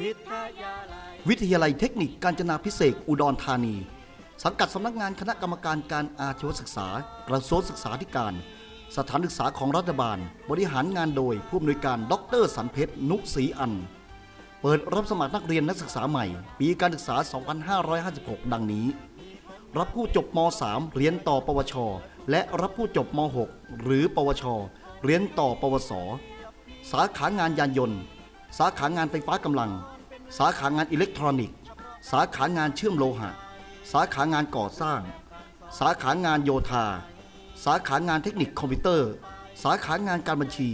วิทยาลัยวิทยาลัยเทคนิคการจนาพิเศษอุดรธานี สังกัดสำนักงานคณะกรรมการการอาชีวศึกษา กระทรวงศึกษาธิการ สถานศึกษาของรัฐบาล บริหารงานโดยผู้อำนวยการดรสันเพชรนุศรีอัน เปิดรับสมัครนักเรียนนักศึกษาใหม่ ปีการศึกษา 2556 ดังนี้ รับผู้จบม .3 เรียนต่อ ปวช และรับผู้จบม .6 หรือ ปวช เรียนต่อ ปวส สาขางานยานยนต์ สาขางานไฟฟ้ากำลัง สาขางานอิเล็กทรอนิกส์ สาขางานเชื่อมโลหะ สาขางานก่อสร้าง สาขางานโยธา สาขางานเทคนิคคอมพิวเตอร์ สาขางานการบัญชี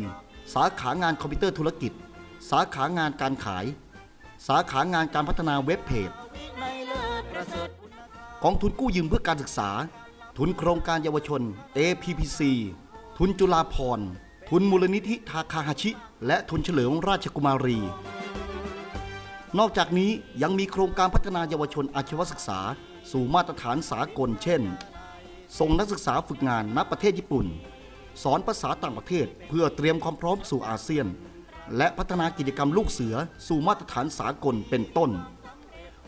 สาขางานคอมพิวเตอร์ธุรกิจ สาขางานการขาย สาขางานการพัฒนาเว็บเพจในเลิศประเสริฐกองทุนกู้ยืมเพื่อการศึกษา ทุนโครงการเยาวชน APPC ทุนจุฬาภรณ์ทุนมูลนิธิทาคาฮาชิ และทุนเฉลิมราชกุมารี นอกจากนี้ยังมีโครงการพัฒนาเยาวชนอาชีวศึกษา สู่มาตรฐานสากลเช่น ส่งนักศึกษาฝึกงานณประเทศญี่ปุ่น สอนภาษาต่างประเทศเพื่อเตรียมความพร้อมสู่อาเซียน และพัฒนากิจกรรมลูกเสือสู่มาตรฐานสากลเป็นต้น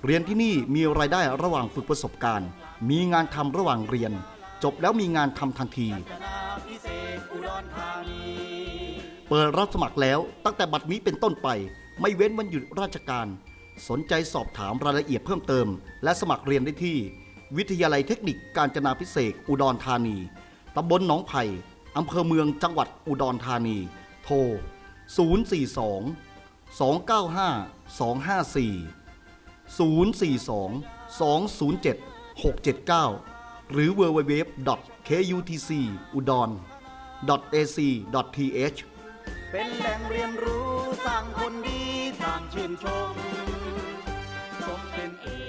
เรียนที่นี่มีรายได้ระหว่างฝึกประสบการณ์ มีงานทำระหว่างเรียน จบแล้วมีงานทำทันที เปิดรับสมัครแล้วตั้งแต่บัดนี้เป็นต้นไป ไม่เว้นวันหยุดราชการ สนใจสอบถามรายละเอียดเพิ่มเติม และสมัครเรียนได้ที่ วิทยาลัยเทคนิคการจนาพิเศษอุดรธานีตำบลหนองไผ่อำเภอเมืองจังหวัดอุดรธานี โทร 042 295 254 042 207 679 หรือ www.kutcudon.ac.th เป็นแหล่งเรียนรู้สร้างคนดีสร้างชื่นชมสมเป็นเอง